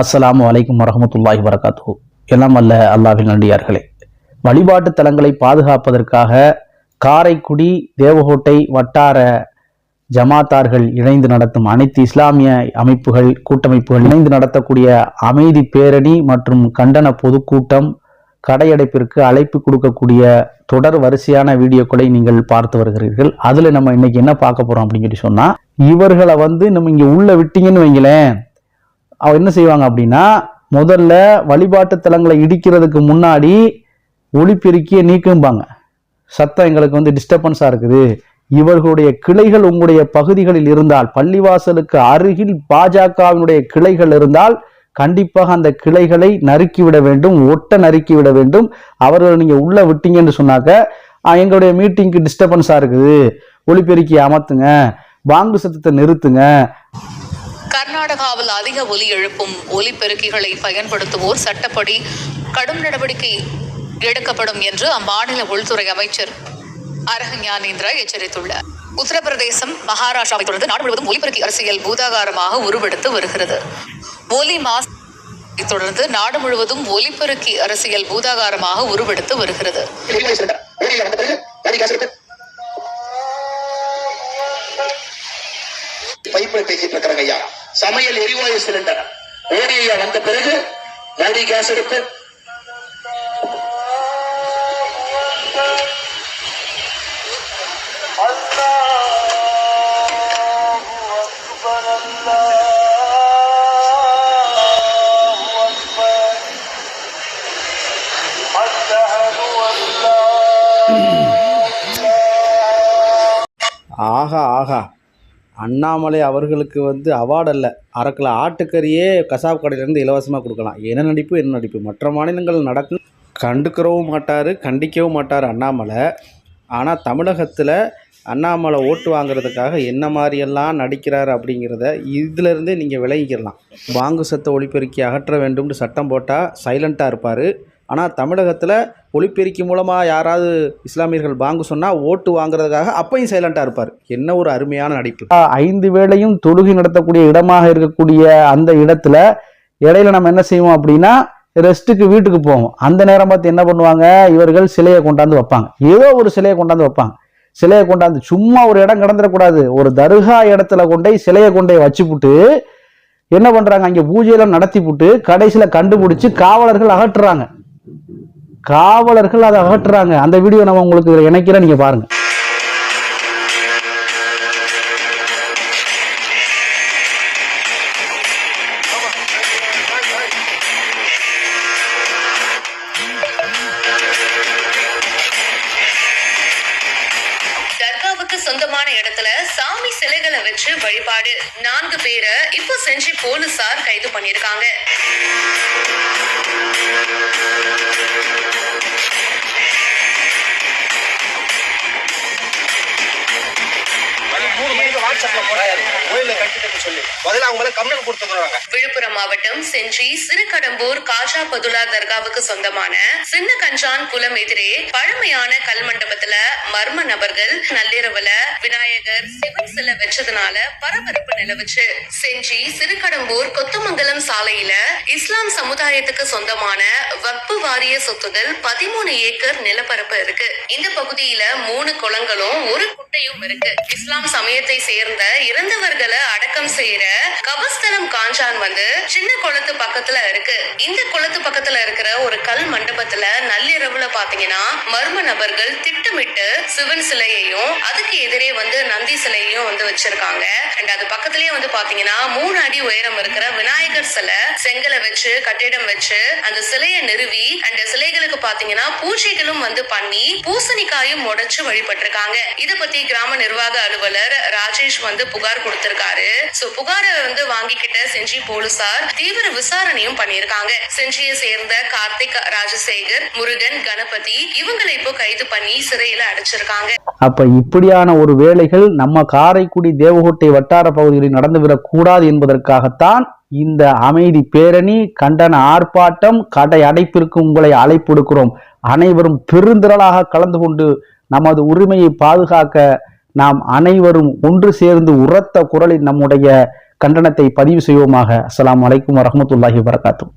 அஸ்லாம் அலைக்கும் வரமத்துல்லாஹி வரகாத்து எல்லாம் அல்ல அல்லாவின் நண்டியார்களே வழிபாட்டு தலங்களை பாதுகாப்பதற்காக காரைக்குடி தேவகோட்டை வட்டார ஜமாத்தார்கள் இணைந்து நடத்தும் அனைத்து இஸ்லாமிய அமைப்புகள் கூட்டமைப்புகள் இணைந்து நடத்தக்கூடிய அமைதி பேரணி மற்றும் கண்டன பொதுக்கூட்டம் கடையடைப்பிற்கு அழைப்பு கொடுக்கக்கூடிய தொடர் வரிசையான வீடியோக்களை நீங்கள் பார்த்து வருகிறீர்கள். அதுல நம்ம இன்னைக்கு என்ன பார்க்க போறோம் அப்படின்னு சொல்லி சொன்னா இவர்களை வந்து நம்ம இங்க உள்ள விட்டீங்கன்னு வைங்களேன். அவ என்ன செய்வாங்க அப்படின்னா முதல்ல வழிபாட்டு தலங்களை இடிக்கிறதுக்கு முன்னாடி ஒளிபெருக்கிய நீக்கும்பாங்க. சத்தம் எங்களுக்கு வந்து டிஸ்டர்பன்ஸாக இருக்குது. இவர்களுடைய கிளைகள் உங்களுடைய பகுதிகளில் இருந்தால் பள்ளிவாசலுக்கு அருகில் பாஜகவினுடைய கிளைகள் இருந்தால் கண்டிப்பாக அந்த கிளைகளை நறுக்கிவிட வேண்டும் ஒட்ட நறுக்கிவிட வேண்டும். அவர்களை நீங்கள் உள்ளே விட்டீங்கன்னு சொன்னாக்க எங்களுடைய மீட்டிங்க்கு டிஸ்டர்பன்ஸாக இருக்குது. ஒளிபெருக்கி அமர்த்துங்க. பாங்கு சத்தத்தை நிறுத்துங்க. கர்நாடகாவில் அதிக ஒலி எழுப்பும் ஒலிப்பெருக்கிகளை பயன்படுத்துவோர் சட்டப்படி கடும் நடவடிக்கை எடுக்கப்படும் என்று அம்மாநில உள்துறை அமைச்சர் அரக ஞானேந்திரா எச்சரித்துள்ளார். உத்தரப்பிரதேசம் மகாராஷ்டிராவை தொடர்ந்து நாடு முழுவதும் ஒலிபெருக்கி அரசியல் பூதாகாரமாக உருவெடுத்து வருகிறது. ஒலி மாஸ் தொடர்ந்து நாடு முழுவதும் ஒலிபெருக்கி அரசியல் பூதாகாரமாக உருவெடுத்து வருகிறது. பைப்பில் பேசிட்டு இருக்கிறாங்க ஐயா. சமையல் எரிவாயு சிலிண்டர். ஓடி ஐயா வந்த பிறகு மோடி கேஸ் எடுத்து ஆஹா ஆஹா. அண்ணாமலை அவர்களுக்கு வந்து அவார்டு அல்ல. அரக்கில் ஆட்டுக்கறியே கசாப் கடையிலேருந்து இலவசமாக கொடுக்கலாம். என்ன நடிப்பு என்ன நடிப்பு? மற்ற மாநிலங்கள் நடக்கும். கண்டுக்கிறவும் மாட்டார் கண்டிக்கவும் மாட்டார் அண்ணாமலை. ஆனால் தமிழகத்தில் அண்ணாமலை ஓட்டு வாங்குறதுக்காக என்ன மாதிரியெல்லாம் நடிக்கிறார் அப்படிங்கிறத இதிலிருந்தே நீங்கள் விளங்கிக்கலாம். வாங்கு சத்த ஒளிபெருக்கி அகற்ற வேண்டும்னு சட்டம் போட்டால் சைலண்ட்டாக இருப்பார். ஆனால் தமிழகத்தில் ஒளிப்பெருக்கி மூலமாக யாராவது இஸ்லாமியர்கள் வாங்க சொன்னால் ஓட்டு வாங்குறதுக்காக அப்பையும் சைலண்டாக இருப்பார். என்ன ஒரு அருமையான நடிப்பு. ஐந்து வேளையும் தொழுகை நடத்தக்கூடிய இடமாக இருக்கக்கூடிய அந்த இடத்துல இடையில நம்ம என்ன செய்வோம் அப்படின்னா ரெஸ்ட்டுக்கு வீட்டுக்கு போவோம். அந்த நேரம் பார்த்து என்ன பண்ணுவாங்க? இவர்கள் சிலையை கொண்டாந்து வைப்பாங்க. ஏதோ ஒரு சிலையை கொண்டாந்து வைப்பாங்க. சிலையை கொண்டாந்து சும்மா ஒரு இடம் கிடந்துடக்கூடாது. ஒரு தர்கா இடத்துல கொண்டே சிலையை கொண்டே வச்சுப்புட்டு என்ன பண்ணுறாங்க அங்கே பூஜையெல்லாம் நடத்தி புட்டு கடைசியில் கண்டுபிடிச்சி காவலர்கள் அகற்றுறாங்க. காவலர்கள் அதை அகற்றுறாங்க. அந்த வீடியோ நம்ம உங்களுக்கு இதில் இணைக்கிறேன் நீங்க பாருங்க. தர்காவுக்கு சொந்தமான இடத்துல சாமி சிலைகளை வச்சு வழிபாடு. நான்கு பேரை இப்போ செஞ்சு போலீசார் கைது பண்ணிருக்காங்க சொல்லி முதல்ல அவங்க மேல கம்ப்ளைண்ட் விழுப்புரம் மாவட்டம் செஞ்சி சிறுகடம்பூர் காஷா பதுலா தர்காவுக்கு சொந்தமான சின்ன கஞ்சான் குளம் எதிரே பழமையான கல்மண்டபம் மர்ம நபர்கள் நள்ளிரவுல விநாயகர் சிவன் சிலை வச்சதுனால பரபரப்பு நிலவுச்சு. செஞ்சி சிறுகடம்பூர் கொத்தமங்கலம் சாலையில இஸ்லாம் சமுதாயத்துக்கு சொந்தமான வக்பு வாரிய சொத்துகள் பதிமூணு ஏக்கர் நிலப்பரப்பு இருக்கு. இந்த பகுதியில மூணு குளங்களும் ஒரு குட்டையும் இருக்கு. இஸ்லாம் சமயத்தை சேர்ந்த இறந்தவர்களை அடக்கம் செய்யற கபஸ்தலம் காஞ்சான் வந்து சின்ன குளத்து பக்கத்துல இருக்கு. இந்த குளத்து பக்கத்துல இருக்கிற ஒரு கல் மண்டபத்துல நள்ளிரவுல பாத்தீங்கன்னா மர்ம நபர்கள் திட்டமிட்டு சிவன் சிலையையும் அதுக்கு எதிரே வந்து நந்தி சிலையையும் வந்து வச்சிருக்காங்க. அண்ட் அது பக்கத்துலயே வந்து பாத்தீங்கன்னா மூணு அடி உயரம் இருக்கிற விநாயகர் சிலை செங்கலை வச்சு கட்டிடம் வச்சு அந்த சிலையை நிறுவி அந்த சிலைகளுக்கு பாத்தீங்கன்னா பூஜைகளும் வந்து பண்ணி பூசணிக்காயும் உடைச்சு வழிபட்டிருக்காங்க. இத பத்தி கிராம நிர்வாக அலுவலர் ராஜேஷ் வந்து புகார் கொடுத்திருக்காரு. சோ புகாரை வந்து வாங்கிக்கிட்ட செஞ்சி போலீசார் தீவிர விசாரணையும் பண்ணியிருக்காங்க. செஞ்சியை சேர்ந்த கார்த்திக் ராஜசேகர் முருகன் கணபதி இவங்களை இப்போ கைது பண்ணி சிறையில அடைச்சிருக்காங்க. அப்ப இப்படியான ஒரு வேலைகள் நம்ம காரைக்குடி தேவகோட்டை வட்டார பகுதிகளில் நடந்துவிடக் கூடாது என்பதற்காகத்தான் இந்த அமைதி பேரணி கண்டன ஆர்ப்பாட்டம் கடை அடைப்பிற்கு உங்களை அழைப்படுக்கிறோம். அனைவரும் பெருந்திரளாக கலந்து கொண்டு நமது உரிமையை பாதுகாக்க நாம் அனைவரும் ஒன்று சேர்ந்து உரத்த குரலில் நம்முடைய கண்டனத்தை பதிவு செய்வோமாக. அஸ்லாம் வலைக்கம் வரமத்துல்லாஹி வரகாத்தும்